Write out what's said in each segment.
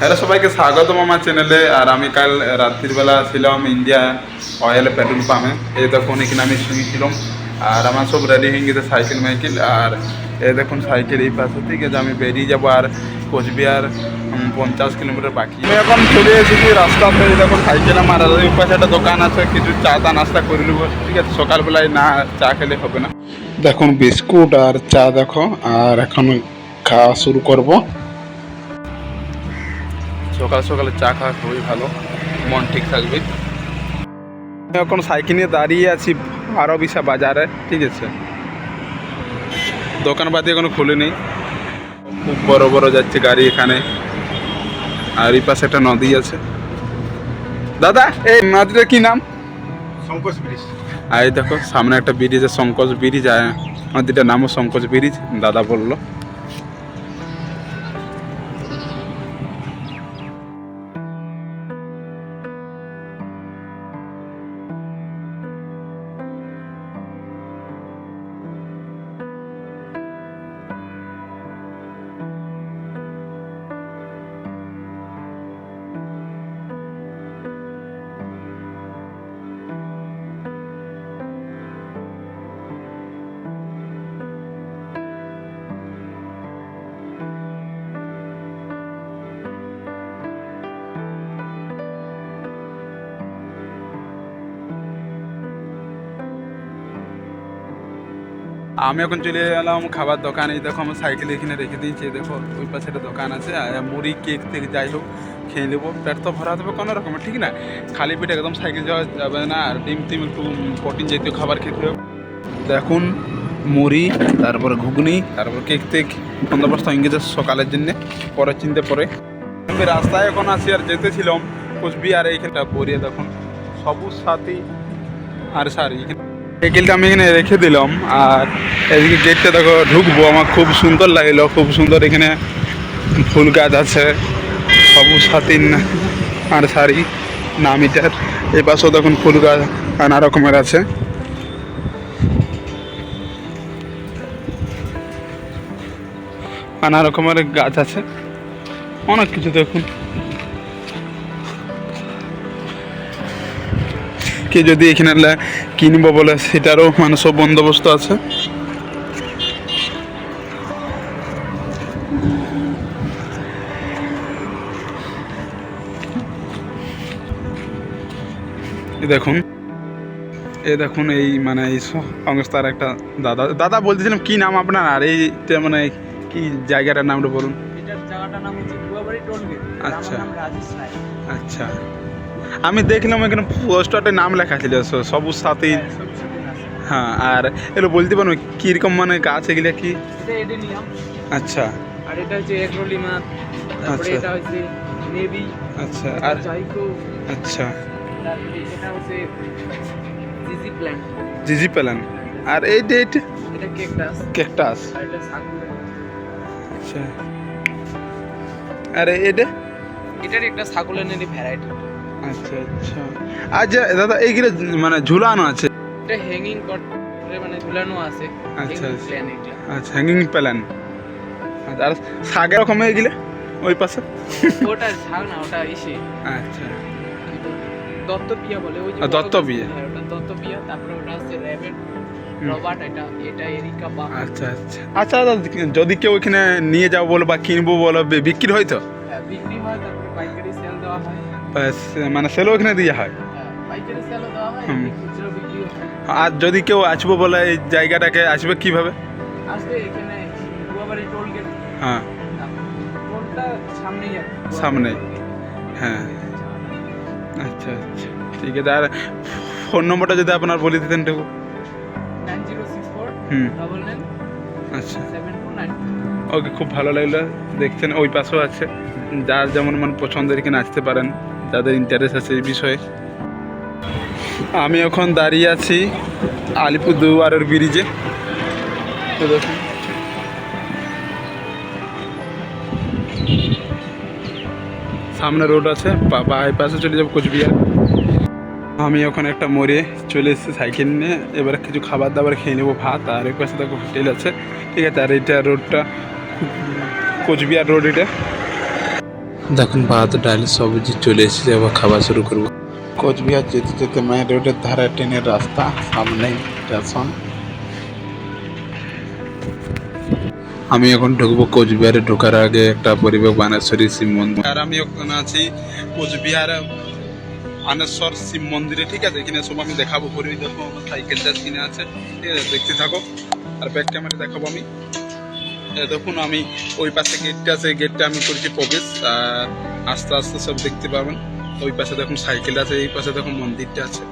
Hello সবাইকে স্বাগতম আমার চ্যানেলে, আর আমি কাল রাত্রিবেলা ছিলাম ইন্ডিয়া অয়েল পেট্রোল পাম্পে। এই দেখুন, এখানে আমি শুয়েছিলাম আর আমার সব রেডি হয়ে গেছে সাইকেল, মাইকেল, আর এই দেখুন সাইকেল এই পাশে থেকে যে আমি বেরিয়ে যাব, আর কোচবিহার পঞ্চাশ কিলোমিটার বাকি। আমি এখন চলে এসেছি রাস্তাতে এই দেখুন সাইকেল আমার ওই পাশে একটা দোকান আছে, কিছু চা টা নাস্তা করে নেব। ঠিক আছে, সকালবেলায় না, চা খেলে হবে না। দেখুন, বিস্কুট আর চা দেখো, আর এখন খাওয়া শুরু করব। সকাল সকালে চা খাওয়া খুবই ভালো। মন ঠিক থাকবে। আমি এখন সাইকেল নিয়ে দাঁড়িয়ে আছি আরও বিশা বাজারে ঠিক আছে? দোকানপাতি এখনও খুলেনি। খুব বড় বড় যাচ্ছে গাড়ি এখানে। আর এই পাশে একটা নদী আছে। দাদা এই নদীটার কি নাম? সংকোচ ব্রিজ। আর দেখো সামনে একটা ব্রিজ আছে সংকোচ ব্রিজ আর নদীটার নামও সংকোচ ব্রিজ। দাদা বলল। আমি এখন চলে এলাম খাবার দোকানে। দেখো, আমার সাইকেল এখানে রেখে দিয়েছি। দেখো, ওই পাশে একটা দোকান আছে। মুড়ি, কেক থেকে যাই হোক, খেয়ে নেব। পেট তো ভরা দেবে কোনো রকমের, ঠিক না? খালি পেটে একদম সাইকেল যাওয়া যাবে না। আর ডিম টিম একটু প্রোটিন জাতীয় খাবার খেতে হবে। দেখুন, মুড়ি, তারপর ঘুগনি, তারপর কেক টেক। বন্দোবস্ত গেছে সকালের জন্য, পরে চিনতে পরে। আমি রাস্তায় এখন আসি আর যেতেছিলাম। কুচবিহার এইখানটা পরিয়ে দেখুন। সবুজ সাথী। আর সারি সাইকেলটা আমি এখানে রেখে দিলাম, আর এদিকে গেটটা দেখো, ঢুকবো। আমার খুব সুন্দর লাগল, খুব সুন্দর এখানে ফুল গাছ আছে, সবুজ সাথী আর শাড়ি, নামিটার। এই পাশেও দেখুন ফুল গাছ নানা রকমের আছে। নানা রকমের গাছ আছে। অনেক কিছু দেখুন। কে যদি এখানে কিনবো বলে সেটারও মানে সব বন্দোবস্ত আছে। দেখুন এ দেখুন এই মানে এই সংস্থার একটা দাদা। দাদা বলতেছিলাম কি নাম আপনার? আর এইটা মানে কি জায়গাটার নামটা বলুন? জায়গাটার নাম হচ্ছে গুয়াবাড়ি আচ্ছা। আচ্ছা। আমি দেখলাম এখানে পোস্টারে নাম লেখা ছিল সবুজ সাথী। হ্যাঁ, আর এগুলো বলতে পারব কীরকম মানে গাছ এগুলো কি? আচ্ছা। আর এটা হচ্ছে তারপরে আচ্ছা। এটা হচ্ছে নেভি আচ্ছা আর জাইকো আচ্ছা। তারপরে এটা হচ্ছে জিজি প্ল্যান্ট। জিজি প্যালান আর এই ডেট এটা কেকটাস ক্যাকটাস আর এটা সাকুরা আচ্ছা। আর এটা? এটার একটা ভ্যারাইটি আচ্ছা আচ্ছা। আচ্ছা দাদা এইগুলো মানে ঝুলানো আছে। এটা হ্যাঙ্গিং করে মানে ঝুলানো আছে। আচ্ছা, আচ্ছা। আচ্ছা হ্যাঙ্গিং আচ্ছা আর শাকের রকম এগুলো ওই পাশে? ওটা ছাগ না ওটা ইসে। আচ্ছা। দত্তপিয়া বলে ওই যে আ, বড় দত্তপিয়া। গাছ- হ্যাঁ, তারপরে ওটা হচ্ছে র্যাবেট রবার্ট এটা এটা এরিকা বা আচ্ছা আচ্ছা। আচ্ছা দাদা যদি কেউ এখানে নিয়ে যাব বলো বা কিনবো বলো বিক্রি হয় তো? হ্যাঁ, বিক্রি হয় তারপরে পাইকারি সেল দেওয়া হয়। মানে সেলও এখানে দিয়ে হয়। দেওয়া আর যদি কেউ আসব বলে এই জায়গাটাকে আসবে কীভাবে? হ্যাঁ। সামনেই হ্যাঁ। আচ্ছা আচ্ছা। ঠিক আছে আর ফোন নম্বরটা যদি আপনার বলে দিতেন একটু। Four hmm. আচ্ছা। ওকে খুব ভালো লাগল। দেখছেন ওই পাশেও আছে। যার যেমন মন পছন্দের এখানে আসতে পারেন। যাদের ইন্টারেস্ট আছে এই বিষয়ে। আমি এখন দাঁড়িয়ে আছি আলিপুরদুয়ারের ব্রিজে দেখুন। সামনে রোড আছে, বা- বাই পাশে চলে যাব কোচবিহার। আমি এখন একটা মোড়ে চলে এসেছি সাইকেল নিয়ে। এবার কিছু খাবার দাবার খেয়ে নেব, ভাত, আর এক পাশে দেখো হোটেল আছে। ঠিক আছে, আর এটা রোডটা কোচবিহার রোড এটা। দেখুন, ভাত, ডাল সবজি চলে এসেছে, আবার খাওয়া শুরু করব। কোচবিহার যেতে যেতে মেন রোডের ধারে ট্রেনের রাস্তা, সামনে স্টেশন। আমি এখন ঢুকবো কোচবিহারে, ঢোকার আগে একটা পরিবেশ বানেশ্বরী শিব মন্দির। আর আমি ওখানে আছি কোচবিহার আনেশ্বর শিব মন্দিরে, ঠিক আছে? এখানে সব আমি দেখাবো পরিবেশ আমার সাইকেলটা কিনে আছে। ঠিক আছে, দেখতে থাকো। আর ব্যাক ক্যামেরা দেখাবো আমি। দেখুন, আমি ওই পাশে গেটটা আছে গেটটা আমি করেছি প্রবেশ। আস্তে আস্তে সব দেখতে পাবেন। ওই পাশে দেখুন সাইকেল আছে, এই পাশে দেখুন মন্দিরটা আছে।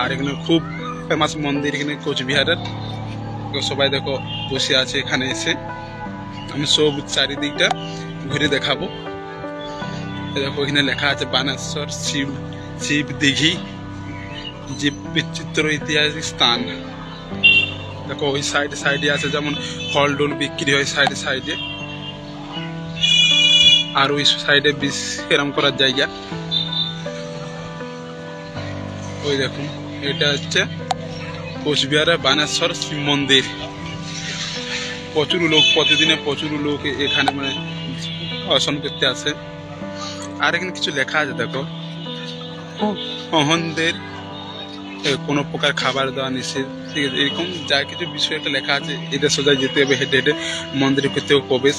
আর এখানে খুব ফেমাস মন্দির এখানে কোচবিহারের। সবাই দেখো, বসে আছে এখানে এসে। আমি সব চারিদিকটা ঘুরে দেখাবো। দেখো, এখানে লেখা আছে, বানেশ্বর শিব শিব দিঘি। যে বিচিত্র ঐতিহাসিক স্থান। দেখো, ওই সাইডে সাইডে আছে যেমন ফল ডোল বিক্রি হয় সাইডে সাইডে আর ওই সাইডে এরম করার জায়গা। ওই দেখুন, এটা হচ্ছে কোচবিহারের বানেশ্বর শিব মন্দির। প্রচুর লোক, প্রতিদিনে প্রচুর লোক এখানে মানে দর্শন করতে আসে। আর এখানে কিছু লেখা আছে, দেখো। অহনদের কোনো প্রকার খাবার দেওয়া নিষেধ, ঠিক আছে? এরকম যা কিছু বিষয় একটা লেখা আছে, এটা সোজা যেতে হবে, হেঁটে হেঁটে মন্দিরের ভিতরেও প্রবেশ।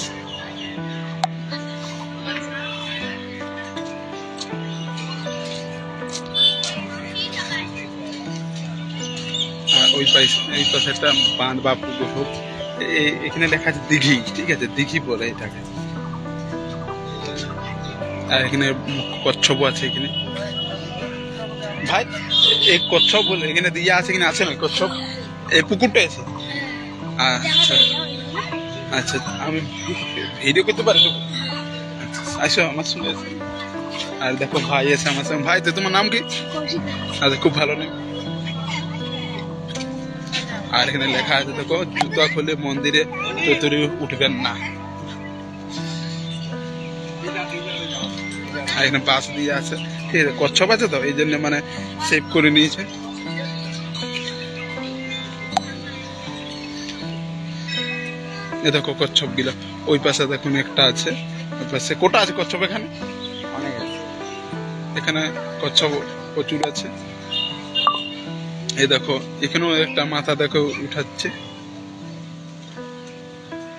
ওই পাশে, এই পাশে একটা বাঁধ বা পুকুর হোক এখানে লেখা আছে দিঘি, ঠিক আছে? দিঘি বলে এটাকে। আর এখানে কচ্ছপ আছে এখানে। ভাই এই কচ্ছপ বলে এখানে দিয়ে আছে কিনা আছে না? কচ্ছপ? এই পুকুরটা আছে? আচ্ছা। আচ্ছা আমি ভিডিও করতে পারি আচ্ছা, আসো আমার সঙ্গে আর দেখো ভাই আছে আমার সঙ্গে। ভাই তো তোমার নাম কি? আচ্ছা খুব ভালো নেই আর এখানে লেখা আছে দেখো জুতা খুলে মন্দিরে চতুরি উঠবেন না। আর এখানে বাস দিয়ে আছে। ঠিক আছে কচ্ছপ আছে তো? এই জন্য মানে সেভ করে নিয়েছে। এ দেখো কচ্ছপগুলা ওই পাশে দেখুন একটা আছে। ওই পাশে কোটা আছে কচ্ছপ এখানে? এখানে কচ্ছপ প্রচুর আছে। এই দেখো এখানেও একটা মাথা দেখো উঠাচ্ছে।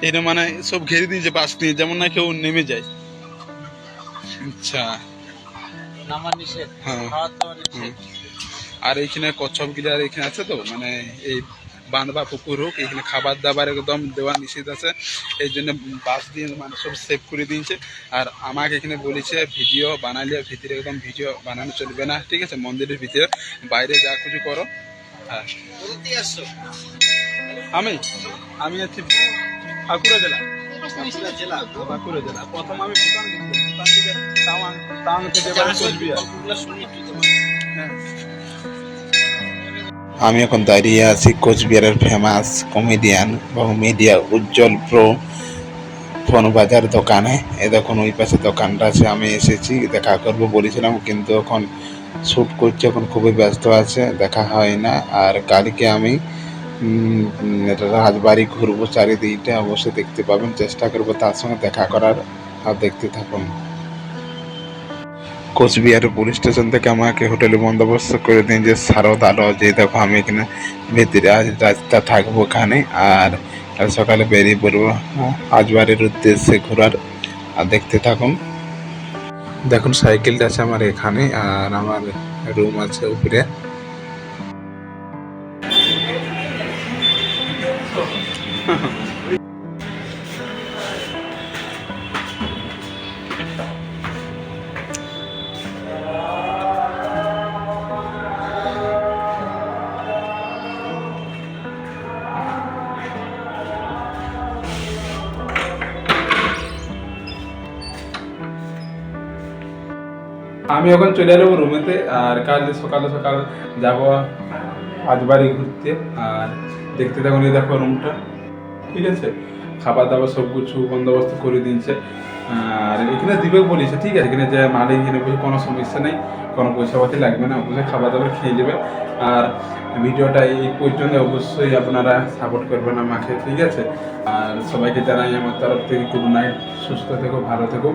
এটা মানে সব ঘেরে দিয়েছে বাস নিয়ে যেমন না কেউ নেমে যায়। আচ্ছা। নিষেধ হ্যাঁ। নিষেধ। আর এইখানে কচ্ছপ গিলার এখানে আছে তো? মানে এই বাঁধ বা পুকুর হোক এখানে খাবার দাবার একদম দেওয়া নিষেধ আছে। এই জন্য বাস দিয়ে মানে সব সেভ করে দিয়েছে। আর আমাকে এখানে বলেছে ভিডিও বানালে ভিতরে একদম ভিডিও বানানো চলবে না। ঠিক আছে? মন্দিরের ভিতরে। বাইরে যা কিছু করো। হ্যাঁ। আমি? আমি আছি বাঁকুড়া জেলা জেলা। বাঁকুড়া জেলা প্রথম আমি ভুটান গেছিলাম ভুটান থেকে তাওয়াং তাওয়াং থেকে হ্যাঁ। আমি এখন দাঁড়িয়ে আছি কোচবিহারের ফেমাস কমেডিয়ান এবং মিডিয়া উজ্জ্বল প্রো ফোন বাজার দোকানে। এ দেখুন ওই পাশে দোকানটা আছে আমি এসেছি দেখা করব বলেছিলাম কিন্তু এখন শ্যুট করছি এখন খুবই ব্যস্ত আছে দেখা হয় না। আর কালকে আমি রাজবাড়ি ঘুরবো চারিদিকটা অবশ্যই দেখতে পাবেন, চেষ্টা করব তার সঙ্গে দেখা করার, আর দেখতে থাকুন। কোচবিহার পুলিশ স্টেশন থেকে আমাকে হোটেলে বন্দোবস্ত করে দিন যে শারদ আলো, যে দেখো আমি এখানে ভেতরে আজ রাস্তা থাকব এখানে আর সকালে বেরিয়ে পড়ব রাজবাড়ির উদ্দেশ্যে ঘোরার, আর দেখতে থাকুন। দেখুন, সাইকেলটা আছে আমার এখানে, আর আমার রুম আছে উপরে। আমি এখন চলে যাব রুমেতে আর কাল সকালে সকাল যাব রাজবাড়ি ঘুরতে, আর দেখতে এই দেখো রুমটা ঠিক আছে? খাবার দাবার সব কিছু বন্দোবস্ত করে দিয়েছে। আর এখানে দিবে বলেছে, ঠিক আছে? এখানে যে মালিক, এখানে বলছে কোনো সমস্যা নেই, কোনো পয়সা পাতি লাগবে না, অবশ্যই খাবার দাবার খেয়ে যাবে আর ভিডিওটা এই পর্যন্ত অবশ্যই আপনারা সাপোর্ট করবেন আমাকে, ঠিক আছে? আর সবাইকে জানাই আমার তরফ থেকে গুড নাইট সুস্থ থেকো, ভালো থেকো।